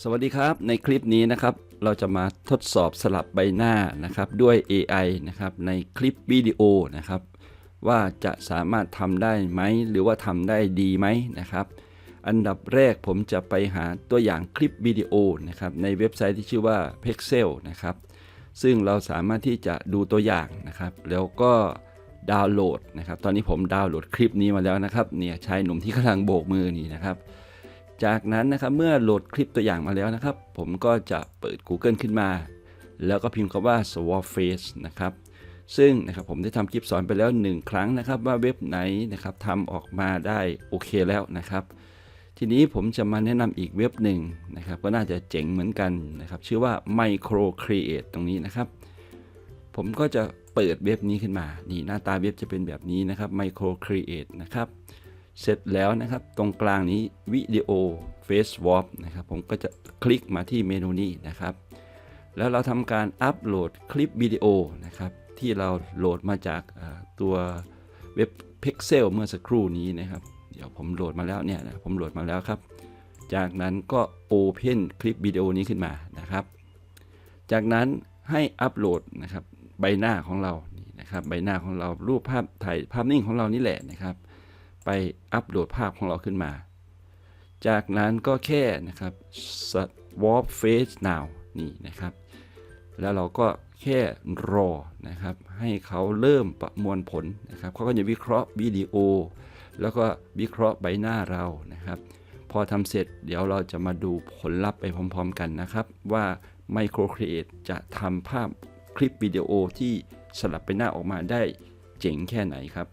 สวัสดีครับในคลิปนี้นะครับ เราจะมาทดสอบสลับใบหน้านะครับด้วย AI นะครับในคลิปวิดีโอนะครับ ว่าจะสามารถทำได้ไหม หรือว่าทำได้ดีไหมนะครับ อันดับแรกผมจะไปหาตัวอย่างคลิปวิดีโอนะครับในเว็บไซต์ที่ชื่อว่า Pexel นะครับ ซึ่งเราสามารถที่จะดูตัวอย่างนะครับ แล้วก็ดาวน์โหลดนะครับ ตอนนี้ผมดาวน์โหลดคลิปนี้มาแล้วนะครับเนี่ยชายหนุ่มที่กำลังโบกมือนี่นะครับ จากนั้นนะครับเมื่อโหลดคลิปตัวอย่างมาแล้วนะครับ ผมก็จะเปิด Google ขึ้นมา แล้วก็พิมพ์คำว่า swap face นะครับซึ่งนะครับผมได้ทำคลิปสอนไปแล้ว 1 ครั้งนะครับ ว่าเว็บไหนนะครับทำออกมาได้โอเคแล้วนะครับ ทีนี้ผมจะมาแนะนำอีกเว็บหนึ่งนะครับ ก็น่าจะเจ๋งเหมือนกันนะครับ ชื่อว่า Micro Create ตรงนี้นะครับ ผมก็จะเปิดเว็บนี้ขึ้นมา นี่หน้าตาเว็บจะเป็นแบบนี้นะครับ Micro Create นะครับ เสร็จแล้วนะครับตรงกลางนี้วิดีโอ Face Swap นะครับผมก็จะคลิกมาที่เมนูนี้นะครับ แล้วเราทำการอัปโหลดคลิปวิดีโอนะครับที่เราโหลดมาจากตัวเว็บ Pixel เมื่อสักครู่นี้นะครับ เดี๋ยวผมโหลดมาแล้วเนี่ยนะผมโหลดมาแล้วครับ จากนั้นก็ Open คลิปวิดีโอนี้ขึ้นมานะครับ จากนั้นให้อัปโหลดนะครับใบหน้าของเรานี่นะครับใบหน้าของเรารูปภาพถ่ายภาพนิ่งของเรานี่แหละนะครับ ไปอัปโหลดภาพของเราขึ้นมา จากนั้นก็แค่นะครับ swap face now นี่นะครับ แล้วเราก็แค่รอนะครับ ให้เขาเริ่มประมวลผลนะครับเขาก็จะวิเคราะห์วิดีโอ แล้วก็วิเคราะห์ใบหน้าเรานะครับ พอทำเสร็จเดี๋ยวเราจะมาดูผลลัพธ์ไปพร้อมๆกันนะครับ ว่า Micro Create จะทำภาพคลิปวิดีโอที่สลับไปหน้าออกมาได้เจ๋งแค่ไหนครับ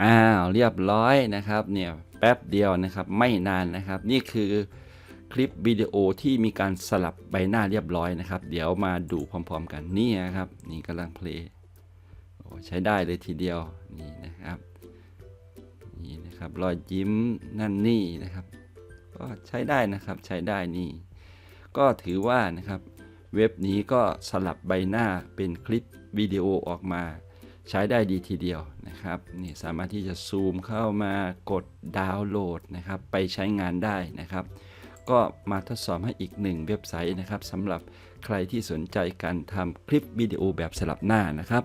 อ้าวเรียบร้อยนะครับเนี่ยแป๊บเดียวนะครับไม่นานนะครับ นี่คือคลิปวิดีโอที่มีการสลับใบหน้าเรียบร้อยนะครับ เดี๋ยวมาดูพร้อม ๆ กันนี่นะครับ นี่กำลังเพลย์ใช้ได้เลยทีเดียวนี่นะครับนี่นะครับรอยยิ้มนั่นนี่นะครับ ก็ใช้ได้นะครับใช้ได้นี่ ก็ถือว่านะครับ เว็บนี้ก็สลับใบหน้าเป็นคลิปวิดีโอออกมา ใช้ได้ดีทีเดียวนะครับนี่สามารถที่จะซูมเข้ามากดดาวน์โหลดนะครับไปใช้งานได้นะครับ ก็มาทดสอบให้อีกหนึ่งเว็บไซต์นะครับสำหรับใครที่สนใจการทำคลิปวิดีโอแบบสลับหน้านะครับ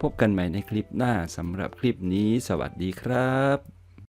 พบกันใหม่ในคลิปหน้าสำหรับคลิปนี้ สวัสดีครับ